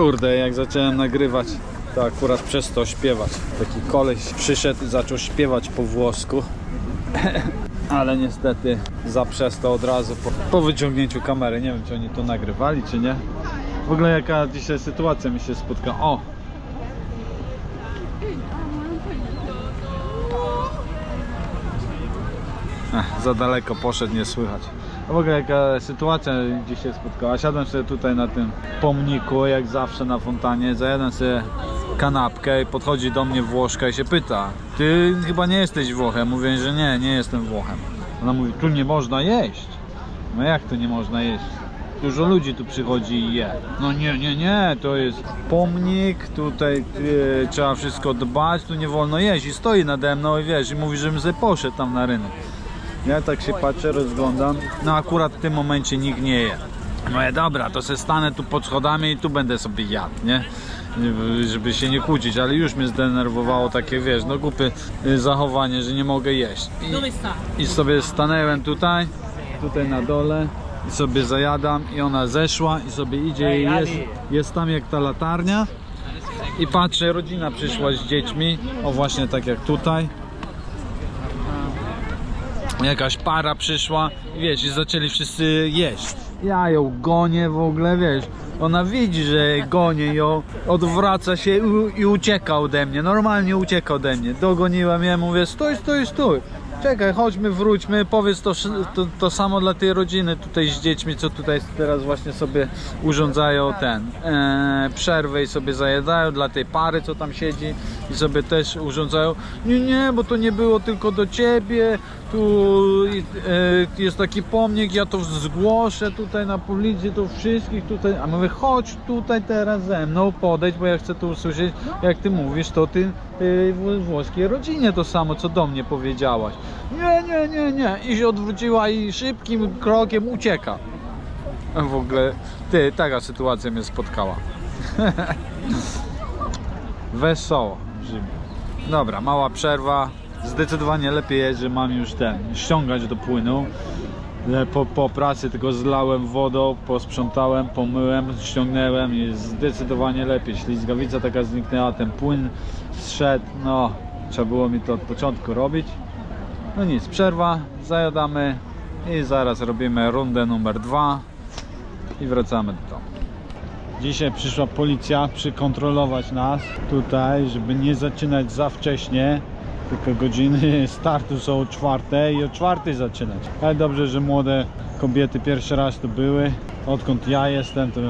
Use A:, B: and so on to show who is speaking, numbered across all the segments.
A: Kurde, jak zacząłem nagrywać, to akurat przez to śpiewać. Taki koleś przyszedł i zaczął śpiewać po włosku. Ale niestety zaprzestał od razu po, po wyciągnięciu kamery. Nie wiem, czy oni to nagrywali, czy nie. W ogóle jaka dzisiaj sytuacja mi się spotkała. O! Ech, za daleko poszedł, nie słychać. W ogóle jaka sytuacja dzisiaj spotkała. Siadłem sobie tutaj na tym pomniku, jak zawsze na fontanie, zajadłem sobie kanapkę i podchodzi do mnie Włoszka i się pyta Ty chyba nie jesteś Włochem. Mówię, że nie, nie jestem Włochem. Ona mówi, tu nie można jeść. No jak tu nie można jeść? Dużo ludzi tu przychodzi i je. No nie, nie, nie, to jest pomnik, tutaj e, trzeba wszystko dbać, tu nie wolno jeść. I stoi nade mną i wiesz, i mówi, żebym sobie poszedł tam na rynek. Ja tak się patrzę, rozglądam. No akurat w tym momencie nikt nie je. Mówię, dobra, to se stanę tu pod schodami i tu będę sobie jadł, nie? Żeby się nie kłócić, ale już mnie zdenerwowało takie, wiesz, no głupie y, zachowanie, że nie mogę jeść. I,
B: sta?
A: I sobie stanęłem tutaj, tutaj na dole i sobie zajadam i ona zeszła i sobie idzie i jest, jest tam jak ta latarnia i patrzę, rodzina przyszła z dziećmi, o właśnie tak jak tutaj jakaś para przyszła wiesz, i zaczęli wszyscy jeść. Ja ją gonię w ogóle, wiesz, ona widzi, że gonię ją, odwraca się i, i ucieka ode mnie, normalnie ucieka ode mnie. Dogoniłem ją, mówię, stój, stój, stój. Czekaj, chodźmy, wróćmy, powiedz to, to, to samo dla tej rodziny tutaj z dziećmi, co tutaj teraz właśnie sobie urządzają ten e, przerwę i sobie zajadają dla tej pary, co tam siedzi i sobie też urządzają. Nie, nie, bo to nie było tylko do ciebie, tu e, jest taki pomnik, ja to zgłoszę tutaj na policję, to wszystkich tutaj, a mówię, chodź tutaj teraz ze mną, podejdź, bo ja chcę tu usłyszeć, jak ty mówisz, to ty wł- włoskiej rodzinie to samo, co do mnie powiedziałaś. Nie, nie, nie, nie. I się odwróciła i szybkim krokiem ucieka. W ogóle, ty, taka sytuacja mnie spotkała. Wesoło w Rzymie. Dobra, mała przerwa. Zdecydowanie lepiej jest, że mam już ten, ściągać do płynu. E, Po, po pracy tylko zlałem wodą, posprzątałem, pomyłem, ściągnąłem i zdecydowanie lepiej. Ślizgawica taka zniknęła, ten płyn zszedł, no trzeba było mi to od początku robić. No nic, przerwa, zajadamy i zaraz robimy rundę numer dwa i wracamy do domu. Dzisiaj przyszła policja przykontrolować nas tutaj, żeby nie zaczynać za wcześnie. Tylko godziny startu są o czwartej i o czwartej zaczynać. Ale dobrze, że młode kobiety pierwszy raz tu były. Odkąd ja jestem, to,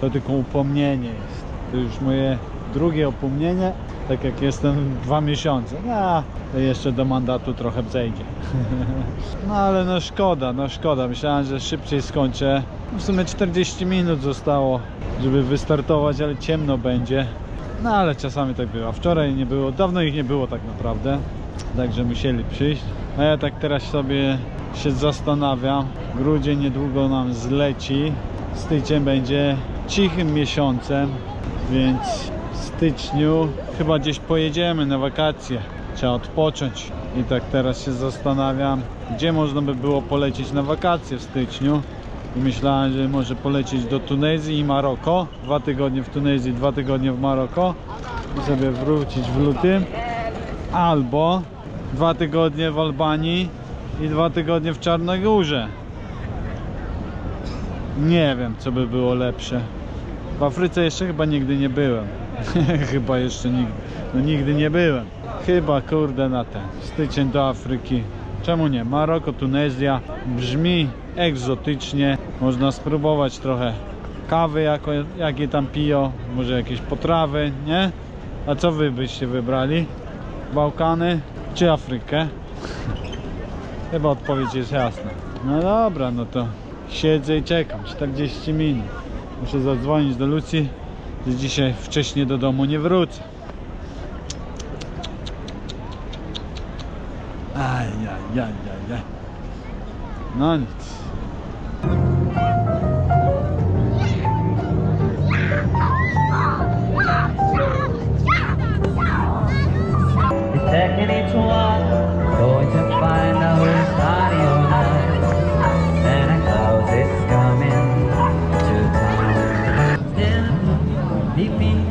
A: to tylko upomnienie jest. To już moje drugie upomnienie, tak jak jestem dwa miesiące. No, jeszcze do mandatu trochę zejdzie. No ale no szkoda, no szkoda. Myślałem, że szybciej skończę. W sumie 40 minut zostało, żeby wystartować, ale ciemno będzie. No ale czasami tak bywa. Wczoraj nie było, dawno ich nie było tak naprawdę. Także musieli przyjść. A ja tak teraz sobie się zastanawiam. Grudzień niedługo nam zleci. Styczeń będzie cichym miesiącem, więc w styczniu chyba gdzieś pojedziemy na wakacje. Trzeba odpocząć. I tak teraz się zastanawiam, gdzie można by było polecieć na wakacje w styczniu. I myślałem, że może polecieć do Tunezji i Maroko. Dwa tygodnie w Tunezji, dwa tygodnie w Maroko. I sobie wrócić w lutym. Albo dwa tygodnie w Albanii i dwa tygodnie w Czarnogórze. Nie wiem, co by było lepsze. W Afryce jeszcze chyba nigdy nie byłem. chyba jeszcze nigdy. No nigdy nie byłem. Chyba kurde na ten. Styczeń do Afryki. Czemu nie? Maroko, Tunezja. Brzmi egzotycznie. Można spróbować trochę kawy, jako, jakie tam piją. Może jakieś potrawy, nie? A co wy byście wybrali? Bałkany czy Afrykę? Chyba odpowiedź jest jasna. No dobra, no to siedzę i czekam. 40 minut. Muszę zadzwonić do Lucji, że dzisiaj wcześniej do domu nie wrócę. Aj, aj, aj, aj, aj. No nic.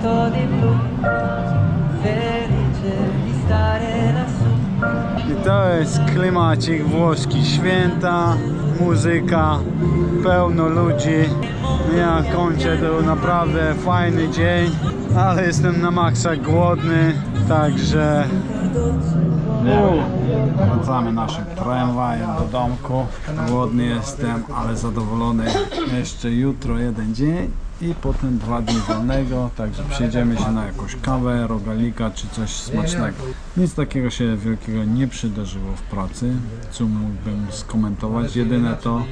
C: to I to
A: jest klimacik włoski, święta muzyka, pełno ludzi. Ja kończę, to naprawdę fajny dzień, ale jestem na maksa głodny, także Wracamy naszym tramwajem do domku. Głodny jestem, ale zadowolony. Jeszcze jutro jeden dzień i potem dwa dni wolnego, także przyjedziemy się na jakąś kawę, rogalika czy coś smacznego. Nic takiego się wielkiego nie przydarzyło w pracy, co mógłbym skomentować. Jedyne to,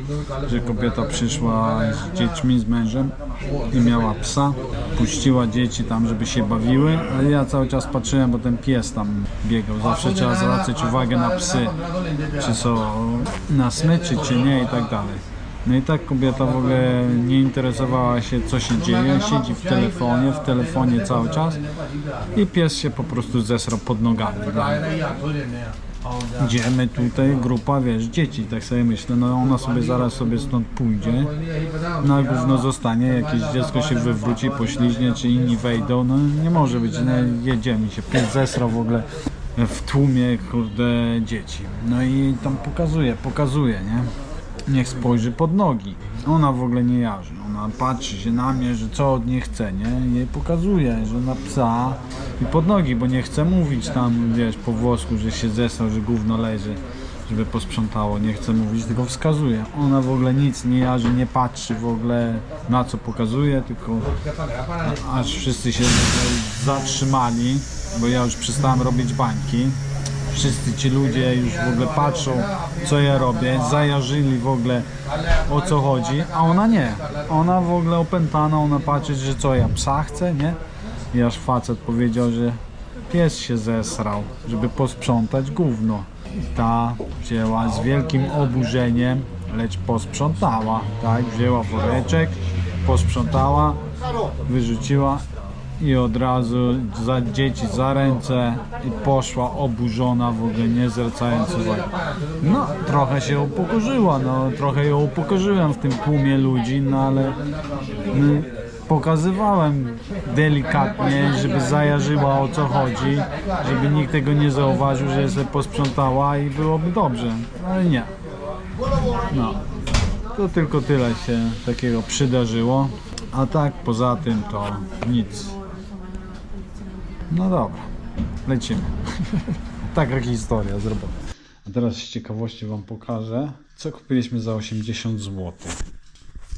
A: że kobieta przyszła z dziećmi, z mężem i miała psa. Puściła dzieci tam, żeby się bawiły, ale ja cały czas patrzyłem, bo ten pies tam biegał. Zawsze trzeba zwracać uwagę na psy, czy są na smyczy, czy nie i tak dalej. No i tak kobieta w ogóle nie interesowała się co się dzieje, siedzi w telefonie, w telefonie cały czas i pies się po prostu zesrał pod nogami. Idziemy tutaj, grupa, wiesz, dzieci, tak sobie myślę, no ona sobie zaraz sobie stąd pójdzie, na gówno zostanie, jakieś dziecko się wywróci, pośliźnie, czy inni wejdą, no nie może być, no jedziemy się, pies zesrał w ogóle w tłumie, kurde, dzieci. No i tam pokazuje, pokazuje, nie? Niech spojrzy pod nogi. Ona w ogóle nie jarzy. Ona patrzy się na mnie, że co od niej chce, nie? Jej pokazuje, że na psa i pod nogi, bo nie chce mówić tam, wiesz, po włosku, że się zesrał, że gówno leży, żeby posprzątało. Nie chce mówić, tylko wskazuje. Ona w ogóle nic nie jarzy, nie patrzy w ogóle na co pokazuje, tylko aż wszyscy się zatrzymali, bo ja już przestałem robić bańki wszyscy ci ludzie już w ogóle patrzą, co ja robię, zajarzyli w ogóle o co chodzi, a ona nie. Ona w ogóle opętana, ona patrzy, że co ja psa chcę, nie? I aż facet powiedział, że pies się zesrał, żeby posprzątać gówno. I ta wzięła z wielkim oburzeniem, lecz posprzątała, tak? Wzięła woreczek, posprzątała, wyrzuciła i od razu za dzieci za ręce i poszła oburzona w ogóle nie zwracając uwagi. No trochę się upokorzyła, no trochę ją upokorzyłem w tym tłumie ludzi, no ale no, pokazywałem delikatnie, żeby zajarzyła o co chodzi, żeby nikt tego nie zauważył, że się posprzątała i byłoby dobrze, ale nie. No. To tylko tyle się takiego przydarzyło, a tak poza tym to nic. No dobra, lecimy. Taka historia zrobiona. A teraz z ciekawości Wam pokażę, co kupiliśmy za 80 zł.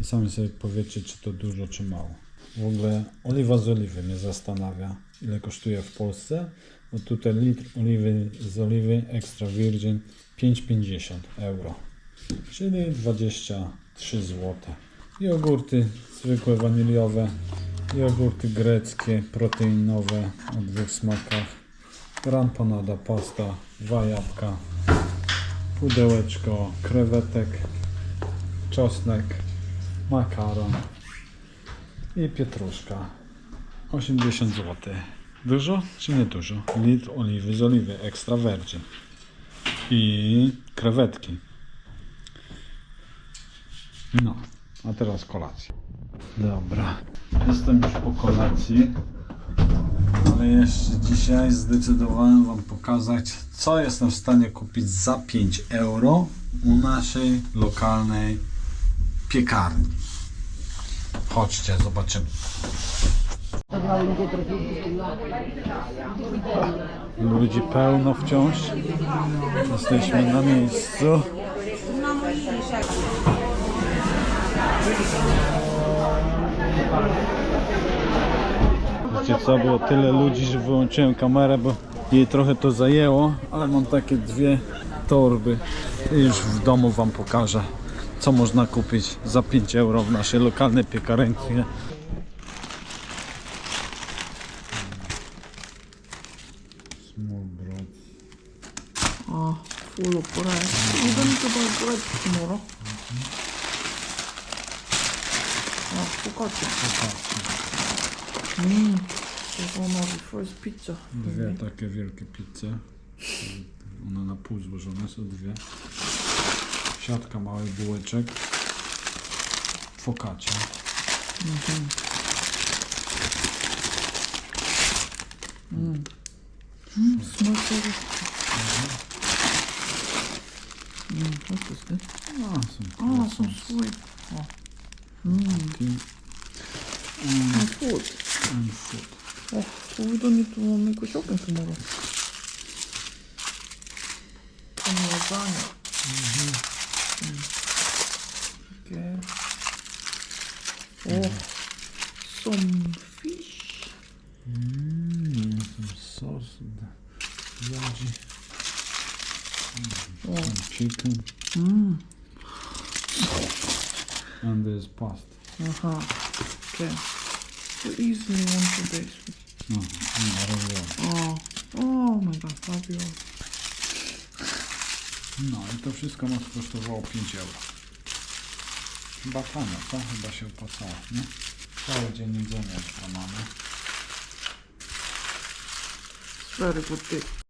A: I sami sobie powiecie, czy to dużo, czy mało. W ogóle oliwa z oliwy mnie zastanawia, ile kosztuje w Polsce. Bo tutaj litr oliwy z oliwy extra virgin 5,50 euro, czyli 23 zł. I zwykłe waniliowe, jogurty greckie, proteinowe o dwóch smakach, gramponada pasta, dwa jabłka, pudełeczko krewetek, czosnek, makaron i pietruszka. 80 zł. Dużo czy nie dużo? Litr oliwy z oliwy extra virgin i krewetki. No, a teraz kolacja. Dobra, jestem już po kolacji, ale jeszcze dzisiaj zdecydowałem Wam pokazać, co jestem w stanie kupić za 5 euro u naszej lokalnej piekarni. Chodźcie, zobaczymy. Ludzi pełno wciąż. Jesteśmy na miejscu. Wiecie co, było tyle ludzi, że wyłączyłem kamerę, bo jej trochę to zajęło, ale mam takie dwie torby i już w domu wam pokażę, co można kupić za 5 euro w naszej lokalnej piekarni. small bread.
B: Oh, full of bread. Even to buy bread tomorrow. kocie. Mmm, to było pizza.
A: Dwie takie wielkie pizze. One na pół złożone są dwie. Siatka małych bułeczek.
B: Fokacie. Mhm. Mm. Mm, smakuje. Mm, what is good? Awesome.
A: Awesome.
B: Sweet. And food.
A: And food.
B: Oh, so we don't need to make a shopping tomorrow. Some lasagna. Mm. Okay. Oh, some fish.
A: Mm, some sauce. Veggie.
B: Oh.
A: Some chicken.
B: Mm.
A: And there's pasta.
B: Uh-huh. Okay. So easily one to this.
A: No, nie, ravioli.
B: Oh. Oh my god, ravioli.
A: No i to wszystko nas kosztowało 5 euro. Chyba tanio, co? Chyba się opłacało, nie? Cały dzień jedzenia tam mamy.
B: Very good dish.